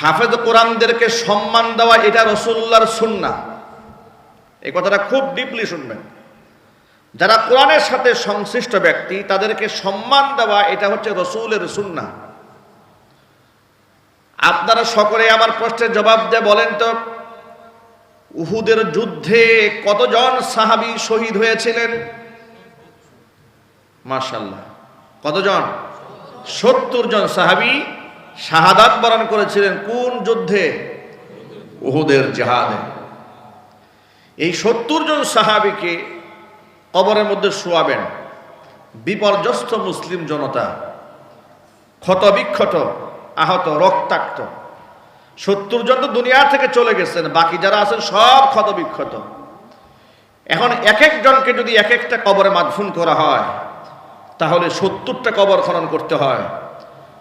হাফেজ কোরআনদেরকে সম্মান দেওয়া এটা রসুল্লার সুন্না এই কথাটা খুব ডিপলি শুনবেন। যারা কোরআনের সাথে সংশ্লিষ্ট ব্যক্তি, তাদেরকে সম্মান দেওয়া এটা হচ্ছে রসুলের সুন্না আপনারা সকলে আমার প্রশ্নের জবাব দিয়ে বলেন তো, উহুদের যুদ্ধে কতজন সাহাবী শহীদ হয়েছিলেন? মাশাল্লাহ কতজন? সত্তর জন সাহাবী শাহাদাত বরণ করেছিলেন কোন যুদ্ধে? উহুদের জাহাদে। এই সত্তর জন সাহাবিকে কবরের মধ্যে শোয়াবেন। বিপর্যস্ত মুসলিম জনতা ক্ষত বিক্ষত আহত, রক্তাক্ত। সত্তর জন তো দুনিয়া থেকে চলে গেছেন, বাকি যারা আছেন সব ক্ষত বিক্ষত এখন এক একজনকে যদি এক একটা কবরে মাদফুন করা হয়, তাহলে সত্তরটা কবর খনন করতে হয়।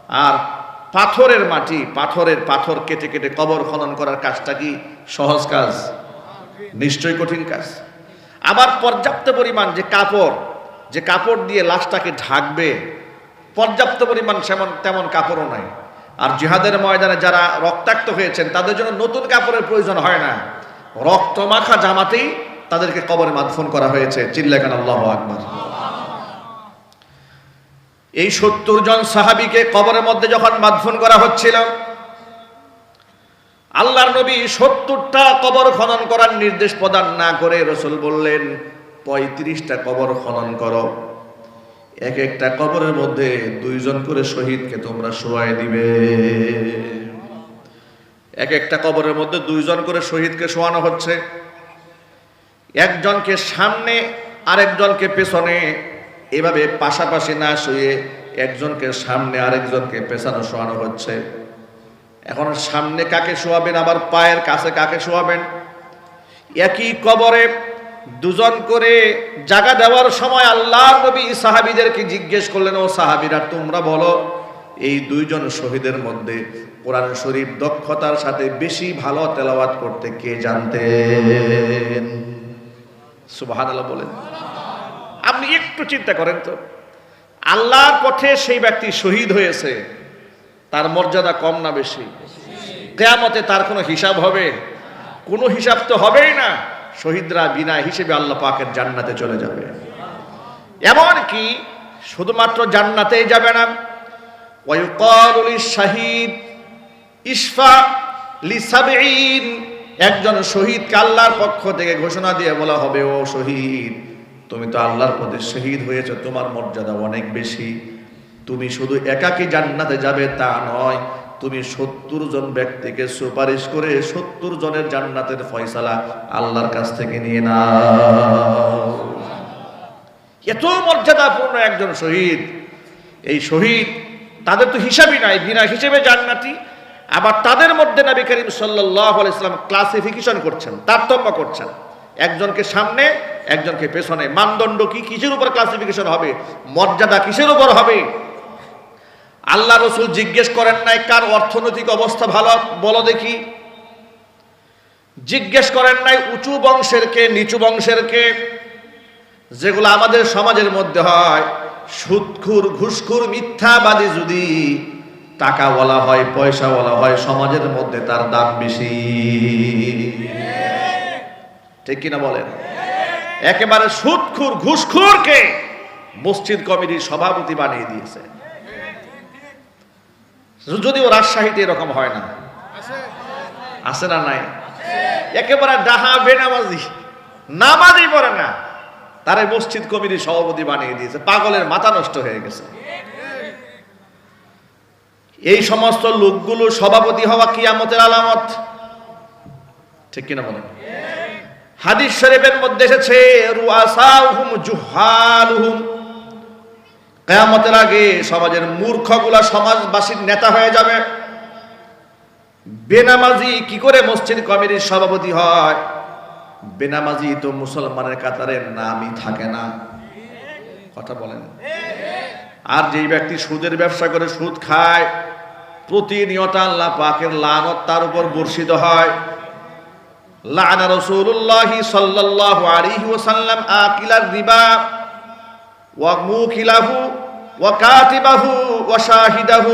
আর পাথরের মাটি, পাথরের পাথর কেটে কেটে কবর খনন করার কাজটা কি সহজ কাজ? নিশ্চয়ই কঠিন কাজ। আবার পর্যাপ্ত পরিমাণ যে কাপড় যে কাপড় দিয়ে লাশটাকে ঢাকবে, পর্যাপ্ত পরিমাণ সেমন, তেমন কাপড়ও নাই। আর জিহাদের ময়দানে যারা রক্তাক্ত হয়েছেন, তাদের জন্য নতুন কাপড়ের প্রয়োজন হয় না। রক্ত মাখা জামাতেই তাদেরকে কবরে মাদফন করা হয়েছে। চিল্লাকান আল্লাহ আকবার। এই সত্তর জন সাহাবিকে কবরের মধ্যে যখন মাদফন করা হচ্ছিল, আল্লাহর নবী সত্তরটা কবর খনন করার নির্দেশ প্রদান না করে রসুল বললেন, পঁয়ত্রিশটা কবর খনন করো। এক একটা কবরের মধ্যে দুইজন করে শহীদকে তোমরা শোয়াই দিবে। এক একটা কবরের মধ্যে দুইজন করে শহীদকে শোয়ানো হচ্ছে। একজনকে সামনে, আরেকজনকে পেছনে এভাবে পাশাপাশি না শুয়ে একজনকে সামনে আরেকজনকে পেছানো শোয়ানো হচ্ছে। এখন সামনে কাকে শোয়াবেন? আবার পায়ের কাছে কাকে শোয়াবেন? একই কবরে দুজন করে জায়গা দেওয়ার সময় আল্লাহ নবী সাহাবিদেরকে জিজ্ঞেস করলেন, ও সাহাবিরা, তোমরা বলো, এই দুইজন শহীদের মধ্যে কোরআন শরীফ দক্ষতার সাথে বেশি ভালো তেলাওয়াত করতে কে জানতেন? সুবহানাল্লাহ বলেন। আপনি একটু চিন্তা করেন তো। আল্লাহর পথে সেই ব্যক্তি শহীদ হয়েছে, তার মর্যাদা কম না বেশি? কেয়ামতে তার কোনো হিসাব হবে? কোনো হিসাব তো হবেই না। শহীদরা বিনা হিসেবে আল্লাহ পাকের জান্নাতে চলে যাবে। এমন কি শুধুমাত্র জান্নাতেই যাবে না। শাহিদ ইসফা একজন শহীদকে আল্লাহর পক্ষ থেকে ঘোষণা দিয়ে বলা হবে, ও শহীদ তুমি তো আল্লাহর পথে শহীদ হয়েছে, তোমার মর্যাদা অনেক বেশি। তুমি শুধু একাকী জান্নাতে যাবে তা নয়, তুমি সত্তর জন ব্যক্তিকে সুপারিশ করে সত্তর জনের জান্নাতের ফয়সালা আল্লাহর কাছ থেকে নিয়ে নাও। এত মর্যাদাপূর্ণ একজন শহীদ। এই শহীদ তাদের তো হিসাবই নাই, বিনা হিসেবে জান্নাতি। আবার তাদের মধ্যে নবী করিম সাল্লাহ ইসলাম ক্লাসিফিকেশন করছেন, তারতম্য করছেন। একজনকে সামনে, একজনকে পেছনে। মানদণ্ড কি? কিসের উপর ক্লাসিফিকেশন হবে? মর্যাদা কিসের উপর হবে? আল্লাহ রসুল জিজ্ঞেস করেন নাই, কার অর্থনৈতিক অবস্থা ভালো? বলো দেখি। জিজ্ঞেস করেন নাই, উঁচু বংশের কে, নিচু বংশের কে? যেগুলো আমাদের সমাজের মধ্যে হয় সুদখুর ঘুষখুর, মিথ্যাবাদী যদি টাকা বলা হয় পয়সা বলা হয়, সমাজের মধ্যে তার দাম বেশি। ঠিক কিনা বলেন? একেবারে সুদখুর ঘুষখুরকে মসজিদ কমিটির সভাপতি বানিয়ে দিয়েছে। যদিও রাজশাহীতে এরকম হয় না। আছে না নাই? একেবারে ডাহা, বেনামাজি, নামাজই পড়ে না। তারাই মসজিদ কমিটির সভাপতি বানিয়ে দিয়েছে। পাগলের মাথা নষ্ট হয়ে গেছে। এই সমস্ত লোকগুলো সভাপতি হওয়া কিয়ামতের আলামত। ঠিক কিনা বলেন? হাদিস শরীফের মধ্যে এসেছে রুয়াসাউহুম জুহালুহুম। কেয়ামতের আগে সমাজের মূর্খগুলা সমাজবাসীর নেতা হয়ে যাবে। বেনামাজি কি করে মসজিদ কমিটির সভাপতি হয়? বেনামাজি তো মুসলমানের কাতারের নামই থাকে না। কথা বলেন। আর যেই ব্যক্তি সুদের ব্যবসা করে সুদ খায়, প্রতিনিয়ত আল্লাহ পাকের লানত তার উপর বর্ষিত হয়। লানা রাসূলুল্লাহি সাল্লাল্লাহু আলাইহি ওয়াসাল্লাম আকিলার রিবা, ওয়া মুকিলাহু, ওয়া কাতিবাহু, ওয়া শাহিদাহু।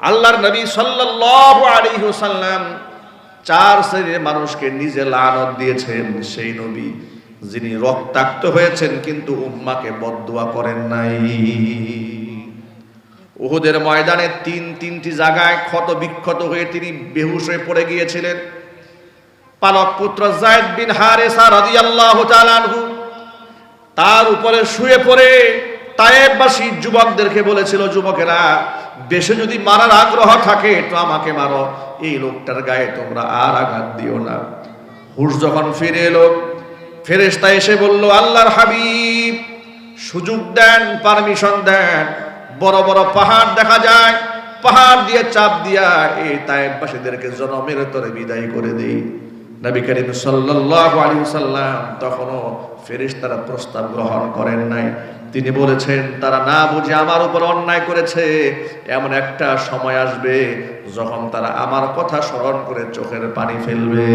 আল্লাহর নবী সাল্লাল্লাহু আলাইহি ওয়াসাল্লাম চার শ্রেণির মানুষকে নিজে লানত দিয়েছেন সেই নবী, যিনি রক্তাক্ত হয়েছেন কিন্তু উম্মাকে বদদুয়া করেন নাই। উহুদের ময়দানে তিন তিনটি জায়গায় ক্ষত বিক্ষত হয়ে তিনি বেহুশ হয়ে পড়ে গিয়েছিলেন। পালক পুত্র জায়দ বিন হারেসা রাদিয়াল্লাহু তাআলা আনহু তার উপরে শুয়ে পড়ে তায়েববাসী যুবকদেরকে বলেছিল, যুবকেরা, দেশে যদি মারার আগ্রহ থাকে, তো আমাকে মারো। এই লোকটার গায়ে তোমরা আর আঘাত দিও না। হুশ যখন ফিরে এলো, ফেরেশতা এসে বলল, আল্লাহর হাবিব, সুযোগ দেন, পারমিশন দেন। বড় বড় পাহাড় দেখা যায়, পাহাড় দিয়ে চাপ দিয়া এই তায়েববাসীদেরকে জনমের তরে বিদায় করে দেই। নবী করিম সাল্লাল্লাহু আলাইহি সাল্লাম তখনও ফেরেশতারা প্রস্তাব গ্রহণ করেন নাই। তিনি বলেছেন, তারা না বুঝে আমার উপর অন্যায় করেছে। এমন একটা সময় আসবে যখন তারা আমার কথা স্মরণ করে চোখের পানি ফেলবে।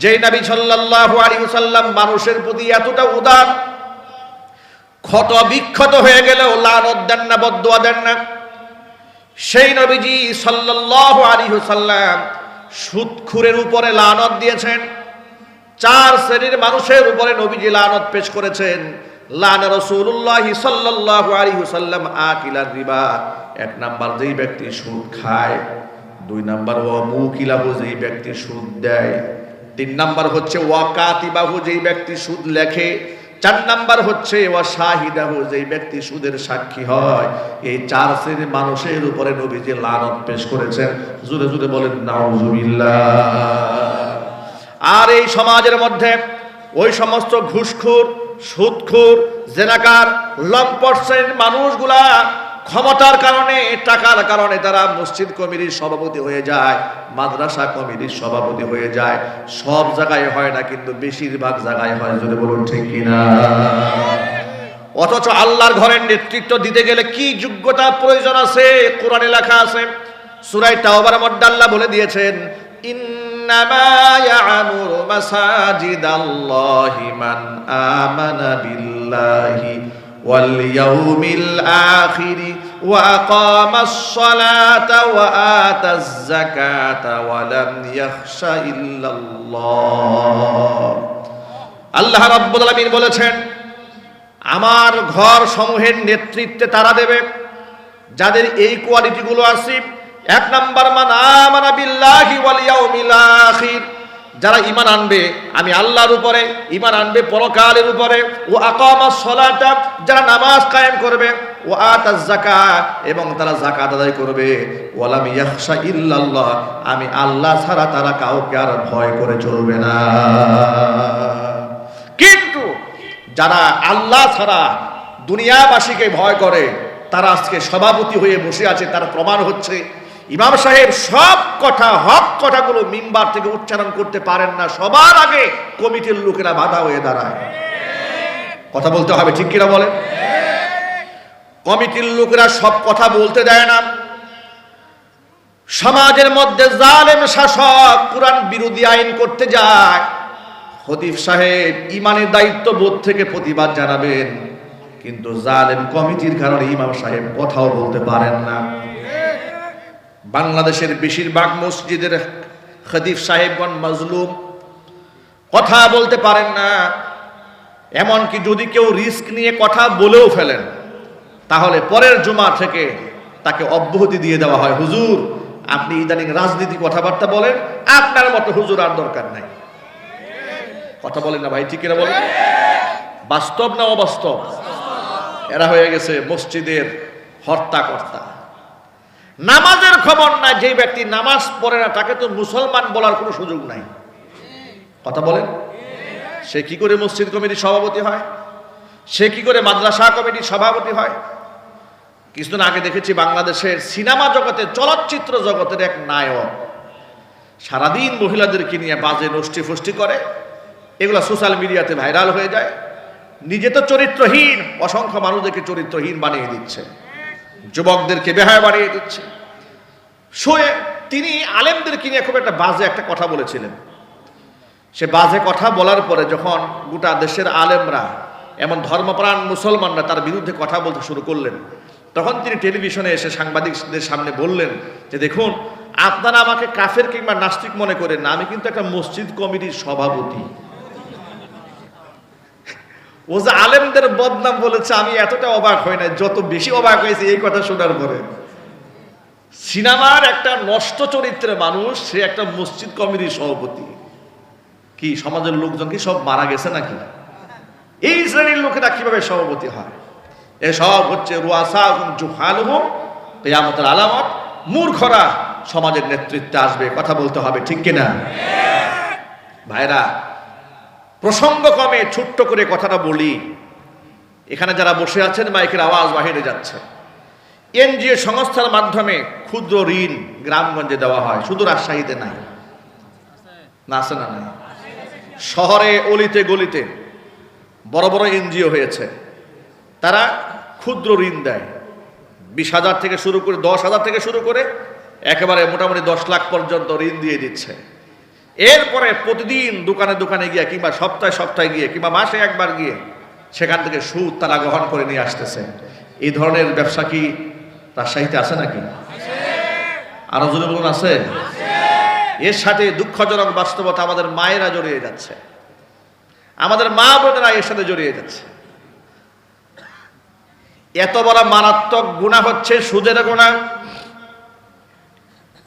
যেই নবী সাল্লাল্লাহু আলাইহি সাল্লাম মানুষের প্রতি এতটা উদার, ক্ষত বিক্ষত হয়ে গেলেও লানত দেন না বদুয়া দেন না। সেই নবীজি সাল্লাল্লাহু আলাইহি সাল্লাম সুদখুরের উপরে লানত দিয়েছেন। চার শ্রেণির মানুষের উপরে নবীজি লানত পেশ করেছেন। লান রাসূলুল্লাহ সাল্লাল্লাহু আলাইহি সাল্লাম আকিলার রিবা। এক নাম্বার যেই ব্যক্তি সুদ খায়, দুই নাম্বার ও মুকিলাহু যেই ব্যক্তি সুদ দেয়, তিন নাম্বার হচ্ছে ওয়াকাতিবাহু যেই ব্যক্তি সুদ লেখে চার নাম্বার হচ্ছে ওয়া শাহিদাহ যেই ব্যক্তি সুদের সাক্ষী হয়, এই চার শ্রেণির মানুষের উপরে নবীজি লানত পেশ করেছেন। জুড়ে জুড়ে বলেন, নাউজুবিল্লাহ। আর এই সমাজের মধ্যে ওই সমস্ত ঘুষখোর, সুদখোর, জেনাকার, লম্পট শ্রেণির মানুষগুলা ক্ষমতার কারণে, টাকার কারণে তারা মসজিদ কমিটির সভাপতি হয়ে যায়, মাদ্রাসা কমিটির সভাপতি হয়ে যায়। সব জায়গায় হয় না, কিন্তু বেশিরভাগ জায়গায় হয়, যদি বলুন ঠিক কিনা অথচ আল্লাহর ঘরের নেতৃত্ব দিতে গেলে কি যোগ্যতা প্রয়োজন আছে? কোরআনে লেখা আছে সুরাই তাওবার মধ্যে বলে দিয়েছেন, ইন্নামা ইয়ামুরু মাসাজিদাল্লাহি মান আমানা বিল্লাহি ওয়া আকামাস সালাতা ওয়া আতাজ যাকাতা ওয়া লাম ইয়াখশা ইল্লাল্লাহ আল্লাহ রাব্বুল আলামিন বলেছেন, আমার ঘর সমূহের নেতৃত্বে তারা দেবে, যাদের এই কোয়ালিটিগুলো আছে, এক নাম্বার, মান আমানা বিল্লাহি ওয়াল ইয়াউমিল আখির। যারা ইমান আনবে, আমি আল্লাহর উপরে ইমান আনবে পরকালের উপরে। ও আকামাস সালাতা, যারা নামাজ কায়েম করবে ও আতাজ জাকা এবং তারা যাকাত আদায় করবে। ওয়ালাম ইয়াখশা ইল্লাল্লাহ, আমি আল্লাহ ছাড়া তারা কাউকে আর ভয় করে চলবে না। কিন্তু যারা আল্লাহ ছাড়া দুনিয়াবাসীকে ভয় করে, তারা আজকে সভাপতি হয়ে বসে আছে, তার প্রমাণ হচ্ছে ইমাম সাহেব সব কথা, হক কথাগুলো মিম্বার থেকে উচ্চারণ করতে পারেন না। সবার আগে কমিটির লোকেরা বাধা হয়ে দাঁড়ায়। কথা বলতে হবে, ঠিক কিনা বলেন? কমিটির লোকেরা সব কথা বলতে দেয় না। সমাজের মধ্যে জালেম শাসক কোরআন বিরোধী আইন করতে যায়। হদিফ সাহেব ইমানের দায়িত্ব বোধ থেকে প্রতিবাদ জানাবেন, কিন্তু জালেম কমিটির কারণে ইমাম সাহেব কথাও বলতে পারেন না। বাংলাদেশের বেশিরভাগ মসজিদের খদিফ সাহেবগণ মজলুম। কথা বলতে পারেন না। এমনকি যদি কেউ রিস্ক নিয়ে কথা বলেও ফেলেন, তাহলে পরের জুমা থেকে তাকে অব্যাহতি দিয়ে দেওয়া হয়। হুজুর, আপনি ইদানিং রাজনীতি কথাবার্তা বলেন, আপনার মতো হুজুর আর দরকার নাই। কথা বলেন না ভাই, ঠিক কিনা বলেন? বাস্তব না অবাস্তব? এরা হয়ে গেছে মসজিদের হর্তাকর্তা। নামাজের খবর না যে ব্যক্তি নামাজ পড়ে না, তাকে তো মুসলমান বলার কোনো সুযোগ নাই। কথা বলেন? সে কি করে মসজিদ কমিটির সভাপতি হয়? সে কি করে মাদ্রাসা কমিটির সভাপতি হয়? কিছুদিন আগে দেখেছি বাংলাদেশের সিনেমা জগতে, চলচ্চিত্র জগতের এক নায়ক। সারাদিন মহিলাদেরকে নিয়ে বাজে নষ্টি ফষ্টি করে। এগুলো সোশ্যাল মিডিয়াতে ভাইরাল হয়ে যায়। নিজে তো চরিত্রহীন, অসংখ্য মানুষদেরকে চরিত্রহীন বানিয়ে দিচ্ছে। যুবকদেরকে বেহায় বাড়িয়ে দিচ্ছে। শোয়ে তিনি আলেমদেরকে নিয়ে খুব একটা বাজে একটা কথা বলেছিলেন। সে বাজে কথা বলার পরে যখন গোটা দেশের আলেমরা, এমন ধর্মপ্রাণ মুসলমানরা তার বিরুদ্ধে কথা বলতে শুরু করলেন, তখন তিনি টেলিভিশনে এসে সাংবাদিকদের সামনে বললেন যে, দেখুন, আপনারা আমাকে কাফের কিংবা নাস্তিক মনে করেন না, আমি কিন্তু একটা মসজিদ কমিটির সভাপতি। ও যে আলেমদের বদনাম বলেছে, আমি এতটা অবাক হই না যত বেশি অবাক হয়েছে এই কথা শোনার পরে। সিনেমার একটা নষ্ট চরিত্রের মানুষ, সে একটা মসজিদ কমিটির সভাপতি। কি, সমাজের লোকজন কি সব মারা গেছে নাকি? এই শ্রেণির লোকেরা কীভাবে সভাপতি হয়? এসব হচ্ছে রুয়াসা জুহাল হোম, কেয়ামতের আলামত। মূর্খরা সমাজের নেতৃত্বে আসবে, কথা বলতে হবে, ঠিক কিনা? ভাইরা প্রসঙ্গ কমে ছোট্ট করে কথাটা বলি। এখানে যারা বসে আছেন, মাইকের আওয়াজ বাহিরে যাচ্ছে। এনজিও সংস্থার মাধ্যমে ক্ষুদ্র ঋণ গ্রামগঞ্জে দেওয়া হয়, শুধু রাজশাহীতে নাই না আছে না নাই? শহরে অলিতে গলিতে বড় বড় এনজিও হয়েছে। তারা ক্ষুদ্র ঋণ দেয়। বিশ হাজার থেকে শুরু করে, দশ হাজার থেকে শুরু করে, একেবারে মোটামুটি দশ লাখ পর্যন্ত ঋণ দিয়ে দিচ্ছে। এরপরে প্রতিদিন দোকানে দোকানে গিয়ে কিংবা সপ্তাহে সপ্তাহে গিয়ে কিংবা মাসে একবার গিয়ে সেখান থেকে সুদ তারা গ্রহণ করে নিয়ে আসতেছে। এই ধরনের ব্যবসা কি রাজশাহীতে আছে নাকি? আরও জোরে বলুন, আছে? এর সাথে দুঃখজনক বাস্তবতা আমাদের মায়েরা জড়িয়ে যাচ্ছে। আমাদের মা বোনেরা এর সাথে জড়িয়ে যাচ্ছে। এত বড় মারাত্মক গুণা হচ্ছে, সুদের গুণা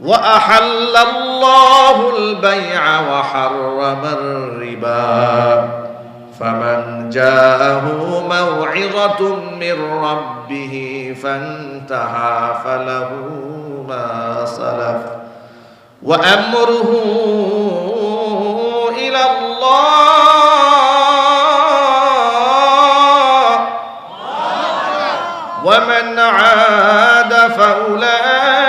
وأحل الله البيع وحرم الربا. فمن جاءه موعظة من ربه فانتهى فله ما سلف. وأمره إلى الله. ومن عاد فأولئك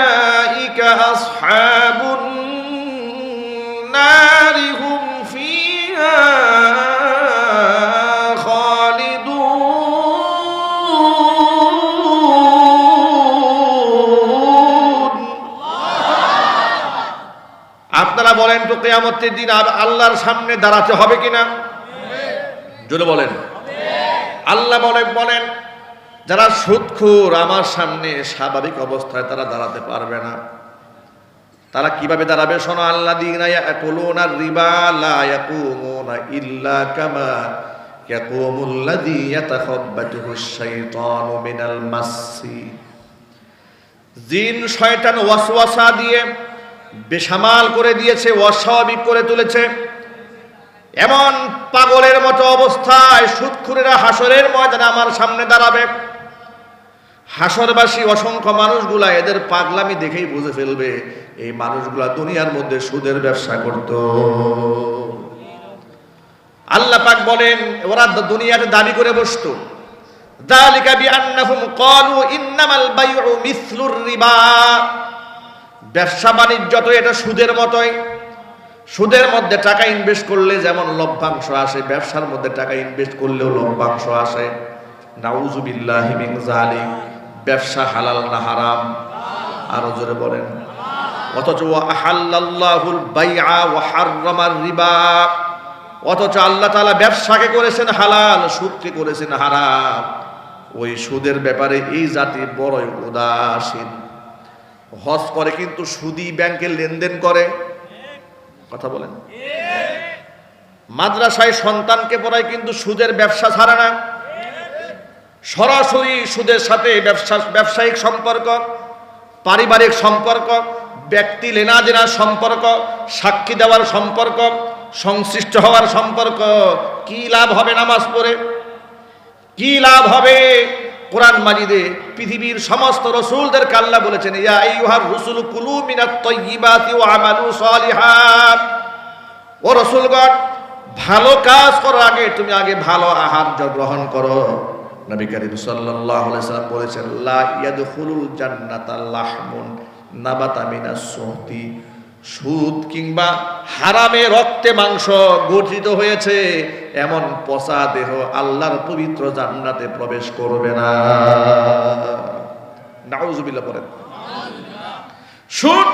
কেয়ামতের দিন আর আল্লাহর সামনে দাঁড়াতে হবে কিনা? জোরে বলেন। আল্লাহ বলেন বলেন, যারা সুদখোর আমার সামনে স্বাভাবিক অবস্থায় তারা দাঁড়াতে পারবে না। তারা কীভাবে দাঁড়াবে? শোনো আল্লাহ দিনা ইয়াকুলুনা রিবা ইল্লা কামা মিনাল জিন দিয়ে বেসামাল করে দিয়েছে, অস্বাভাবিক করে তুলেছে। এমন পাগলের মতো অবস্থায় সুদখুরেরা হাসরের ময়দানে আমার সামনে দাঁড়াবে। হাসরবাসী অসংখ্য মানুষগুলা এদের পাগলামি দেখেই বুঝে ফেলবে, এই মানুষগুলা দুনিয়ার মধ্যে সুদের ব্যবসা করত। আল্লাহ পাক বলেন, ওরা দুনিয়াতে দাবি করে বসতো। দালিকা বিআন্নাহুম ক্বালু ইন্নামাল বাইউ মিসলুর রিবা। ব্যবসা বাণিজ্য তো এটা সুদের মতোই। সুদের মধ্যে টাকা ইনভেস্ট করলে যেমন লভ্যাংশ আসে, ব্যবসার মধ্যে টাকা ইনভেস্ট করলেও লভ্যাংশ আসে। নাউজুবিল্লাহি ব্যবসা হালাল না হারাম? আরও জোরে বলেন। অথচ আহাল্লাল্লাহুল বাইআ ওয়া হাররামার রিবা। অথচ আল্লাহ তাআলা ব্যবসাকে করেছেন হালাল, সুদকে করেছেন হারাম। ওই সুদের ব্যাপারে এই জাতি বড়ই উদাসীন। হজ করে কিন্তু সুদি ব্যাংকে লেনদেন করে। কথা বলেন। মাদ্রাসায় সন্তানকে পড়ায় কিন্তু সুদের ব্যবসা ছাড়ে না। সরাসরি সুদের সাথে ব্যবসা, ব্যবসায়িক সম্পর্ক, পারিবারিক সম্পর্ক, ব্যক্তি লেনা দেনার সম্পর্ক, সাক্ষী দেওয়ার সম্পর্ক, সংশ্লিষ্ট হওয়ার সম্পর্ক, কি লাভ হবে নামাজ পড়ে? কি লাভ হবে? কোরআন মাজিদে পৃথিবীর সমস্ত রসুলদের কাল্লা বলেছেন, ইয়া রসুল কুলু মিনাত তাইয়্যিবাতি ওয়া আমালু সালিহাত ও রসুলগণ, ভালো কাজ করার আগে তুমি আগে ভালো আহার গ্রহণ করো। নবী করিম সাল্লাল্লাহু আলাইহি সাল্লাম বলেছেন, লা ইয়াদখুলুল জান্নাতা লাহমুন নাবাতা মিনাস সুহতি। সুদ কিংবা হারামে রক্তে মাংস গঠিত হয়েছে, এমন পচা দেহ আল্লাহর পবিত্র জান্নাতে প্রবেশ করবে না। সুদ,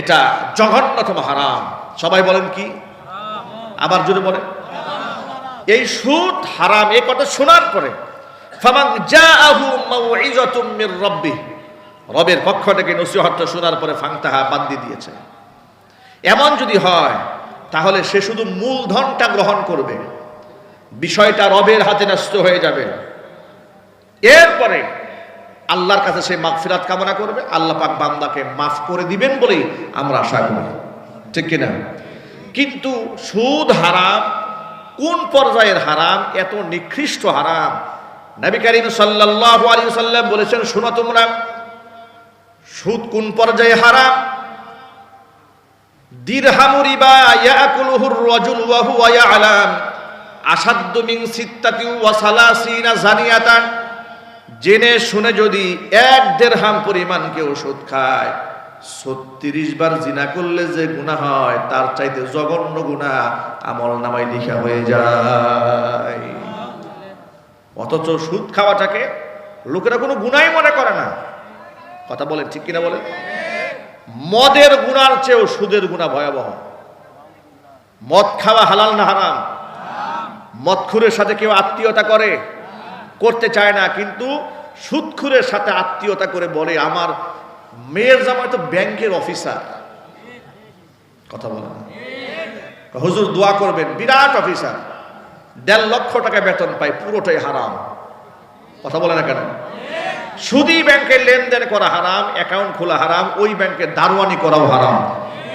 এটা জঘন্যতম হারাম। সবাই বলেন কি? আবার জোরে বলেন। এই সুদ হারাম এই কথা শোনার পরে, ফামান জাআহু মাউইযাতুম মির রাব্বিহ, রবের পক্ষ থেকে নসিহতটা শোনার পরে ফাংতাহা বাদ দিয়ে দিয়েছে। এমন যদি হয়, তাহলে সে শুধু মূলধনটা গ্রহণ করবে। বিষয়টা রবের হাতে নষ্ট হয়ে যাবে। এরপরে আল্লাহর কাছে সে মাগফিরাত কামনা করবে। আল্লাহ পাক বান্দাকে মাফ করে দিবেন বলেই আমরা আশা করি। ঠিক কিনা? কিন্তু সুদ হারাম, কোন পর্যায়ের হারাম, এত নিকৃষ্ট হারাম। নবী করিম সাল্লাল্লাহু আলাইহি সাল্লাম বলেছেন, শোনো তোমরা, সুদ কোন পর্যায়ে হারাম? জেনে শুনে যদি এক দেড়হাম পরিমাণ কেউ সুদ খায়, ছত্রিশ বার জিনা করলে যে গুণা হয়, তার চাইতে জঘন্য গুণা আমল নামায় লিখা হয়ে যায়। অথচ সুদ খাওয়াটাকে লোকেরা কোনো গুণাই মনে করে না। কথা বলেন ঠিক কিনা বলেন? মদের গুণার চেয়েও সুদের গুণা ভয়াবহ। মদ খাওয়া হালাল না হারাম? মদখুরের সাথে কেউ আত্মীয়তা করে? করতে চায় না, কিন্তু সুদখুরের সাথে আত্মীয়তা করে বলে, আমার মেয়ের জামাই তো ব্যাংকের অফিসার। কথা বলেন হুজুর দোয়া করবেন, বিরাট অফিসার। দেড় লক্ষ টাকা বেতন পায়, পুরোটাই হারাম। কথা বলে না কেন? সুদি ব্যাংকের লেনদেন করা হারাম অ্যাকাউন্ট খোলা হারাম, ওই ব্যাংকের দারোয়ানি করাও হারাম।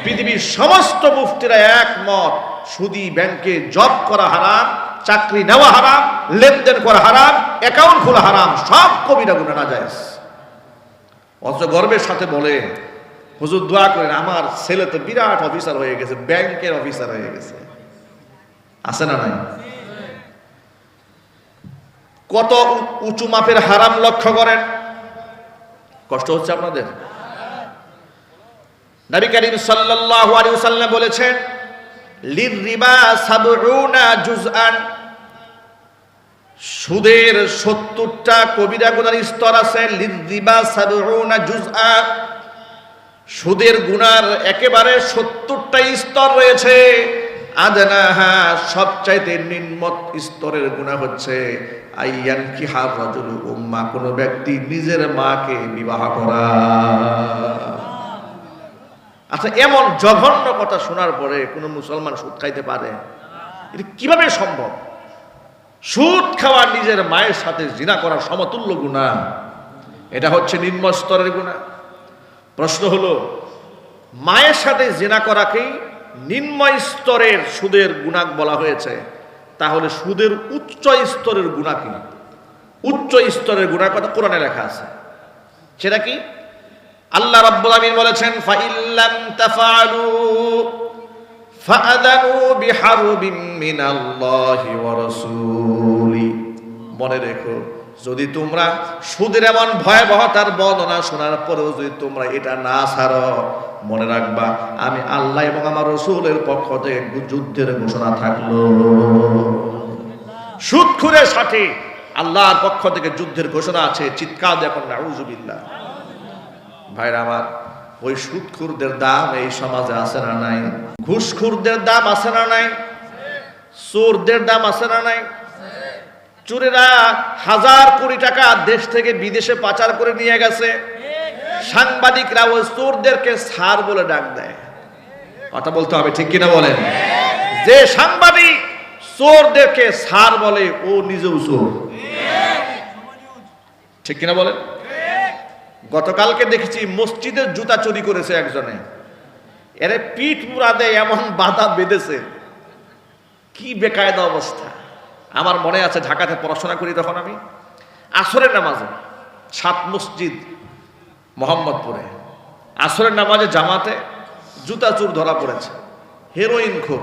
পৃথিবীর সমস্ত মুফতিরা একমত, সুদি ব্যাংকে জব করা হারাম, চাকরি নেওয়া হারাম, লেনদেন করা হারাম অ্যাকাউন্ট খোলা হারাম, সব কবিরা গুণে না যায় অথচ গর্বের সাথে বলে হুজুর দোয়া করেন, আমার ছেলে তো বিরাট অফিসার হয়ে গেছে, ব্যাংকের অফিসার হয়ে গেছে। আছে না নাই? কত উঁচু মাপের হারাম লক্ষ্য করেন? কষ্ট হচ্ছে আপনাদের? নবী করিম সাল্লাল্লাহু আলাইহি ওয়াসাল্লাম বলেছেন লির রিবা সাবউনা জুজআন সুদের সত্তরটা কবিরা গুনার স্তর আছে লির রিবা সাবউনা জুজআ সুদের গুনার একেবারে সত্তরটা স্তর রয়েছে। আদনাহা সবচাইতে নিম্ন স্তরের গুণা হচ্ছে আইয়ান কি হার রাজুল উম্মা, কোনো ব্যক্তি নিজের মাকে বিবাহ করা। আচ্ছা এমন জঘন্য কথা শোনার পরে কোনো মুসলমান সুদ খাইতে পারে? এটা কীভাবে সম্ভব? সুদ খাওয়া নিজের মায়ের সাথে জিনা করার সমতুল্য গুণা। এটা হচ্ছে নিম্ন স্তরের গুণা। প্রশ্ন হলো, মায়ের সাথে জেনা করাকেই নিম্ন স্তরের সুদের গুণাক বলা হয়েছে, তাহলে সুদের উচ্চ স্তরের গুণা কি? উচ্চ স্তরের গুণার কথা কোরআনে লেখা আছে। সেটা কি? আল্লাহ রাব্বুল আমিন বলেছেন ফাইল্লাম তাফআলু ফাআযানু বিহারবিম মিনাল্লাহি ওয়া রাসূলি। মনে রেখো যদি তোমরা সুদের এমন ভয়াবহতার বর্ণনা শোনার পরেও যদি তোমরা এটা না ছাড়ো, মনে রাখবা, আমি আল্লাহ এবং আমার রসুলের পক্ষ থেকে যুদ্ধের ঘোষণা থাকল। সুদখুরের সাথে আল্লাহর পক্ষ থেকে যুদ্ধের ঘোষণা আছে, চিৎকার দেখুন নাউজুবিল্লাহ। ভাইরা আমার, ওই সুদখুরদের দাম এই সমাজে আছে না নাই? ঘুষখুরদের দাম আছে না নাই? চোরদের দাম আছে না নাই? চোরেরা হাজার কোটি টাকা দেশ থেকে বিদেশে পাচার করে নিয়ে গেছে। সাংবাদিকরা ওই চোরদেরকে সার বলে ডাক দেয়। কথা বলতে হবে, ঠিক কিনা বলেন? যে সাংবাদিক চোরদেরকে সার বলে, ও নিজেও চোর। ঠিক কিনা বলেন? গতকালকে দেখেছি মসজিদের জুতা চুরি করেছে একজনে। এরে পিঠ মুরাদে এমন বাধা বেঁধেছে। কি বেকায়দা অবস্থা। আমার মনে আছে ঢাকাতে পড়াশোনা করি তখন আমি। আসরের নামাজে, সাত মসজিদ মোহাম্মদপুরে। আসরের নামাজে জামাতে জুতা চুর ধরা পড়েছে হেরোইন খোর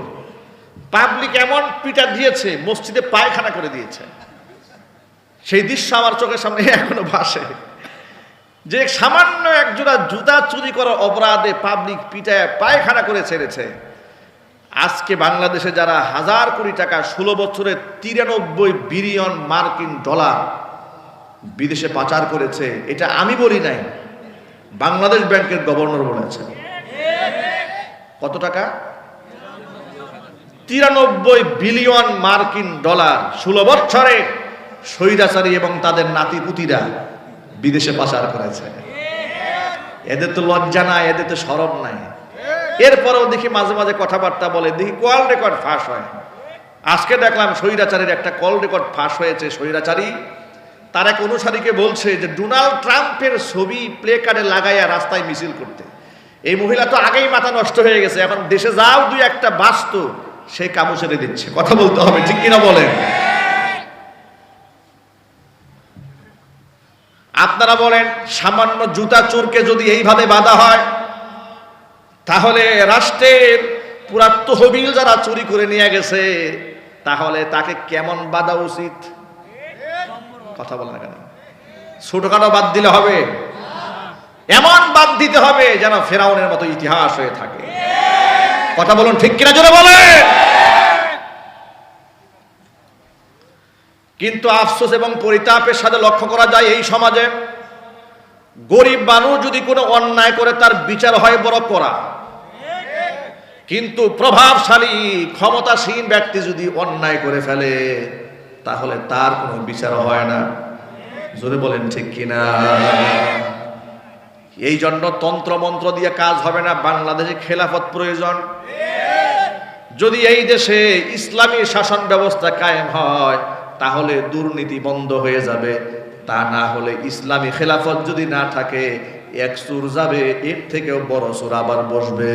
পাবলিক এমন পিটা দিয়েছে, মসজিদে পায়খানা করে দিয়েছে। সেই দৃশ্য আমার চোখের সামনে এখনও ভাসে। যে সামান্য একজোড়া জুতা চুরি করার অপরাধে পাবলিক পিটায়, পায়খানা করে ছেড়েছে। আজকে বাংলাদেশে যারা হাজার কোটি টাকা ষোলো বছরে তিরানব্বই বিলিয়ন মার্কিন ডলার বিদেশে পাচার করেছে, এটা আমি বলি নাই, বাংলাদেশ ব্যাংকের গভর্নর বলেছেন। কত টাকা? তিরানব্বই বিলিয়ন মার্কিন ডলার ষোলো বছরে স্বৈরাচারী এবং তাদের নাতিপুতিরা বিদেশে পাচার করেছে। এদের তো লজ্জা নাই, এদের তো সরব নাই। এরপরেও দেখি মাঝে মাঝে কথাবার্তা বলে। দেখি কল রেকর্ড ফাঁস হয়। আজকে দেখলাম স্বৈরাচারীর একটা কল রেকর্ড ফাঁস হয়েছে স্বৈরাচারী। তার এক অনুসারীকে বলছে যে, ডোনাল্ড ট্রাম্পের ছবি প্লে কার্ডে লাগাইয়া রাস্তায় মিছিল করতে। এই মহিলা তো আগেই মাথা নষ্ট হয়ে গেছে। এখন দেশে যাও, দুই একটা বাস্তু সেই কাবু ছেড়ে দিচ্ছে। কথা বলতে হবে, ঠিক কিনা বলেন? আপনারা বলেন, সামান্য জুতা চোরকে যদি এইভাবে বাধা হয় তাহলে রাষ্ট্রের পুরা তহবিল যারা চুরি করে নিয়ে গেছে, তাহলে তাকে কেমন বাধা উচিত? কথা বলে না কেন? ছোটখাটো বাদ দিলে হবে। এমন বাদ দিতে হবে যেন ফেরাউনের মতো ইতিহাস হয়ে থাকে। কথা বলুন ঠিক কিনা? জোরে বলে কিন্তু আফসোস এবং পরিতাপের সাথে লক্ষ্য করা যায় এই সমাজে, গরিব মানুষ যদি কোনো অন্যায় করে তার বিচার হয় বড় করা কিন্তু প্রভাবশালী, ক্ষমতাসীন ব্যক্তি যদি অন্যায় করে ফেলে, তাহলে তার কোনো বিচার হয় না। জোরে বলেন ঠিক কিনা? এই জন্য তন্ত্র মন্ত্র দিয়ে কাজ হবে না, বাংলাদেশে খেলাফত প্রয়োজন। যদি এই দেশে ইসলামী শাসন ব্যবস্থা কায়েম হয়, তাহলে দুর্নীতি বন্ধ হয়ে যাবে। তা না হলে ইসলামী খেলাফত যদি না থাকে এক সুর যাবে এর থেকেও বড় সুর আবার বসবে।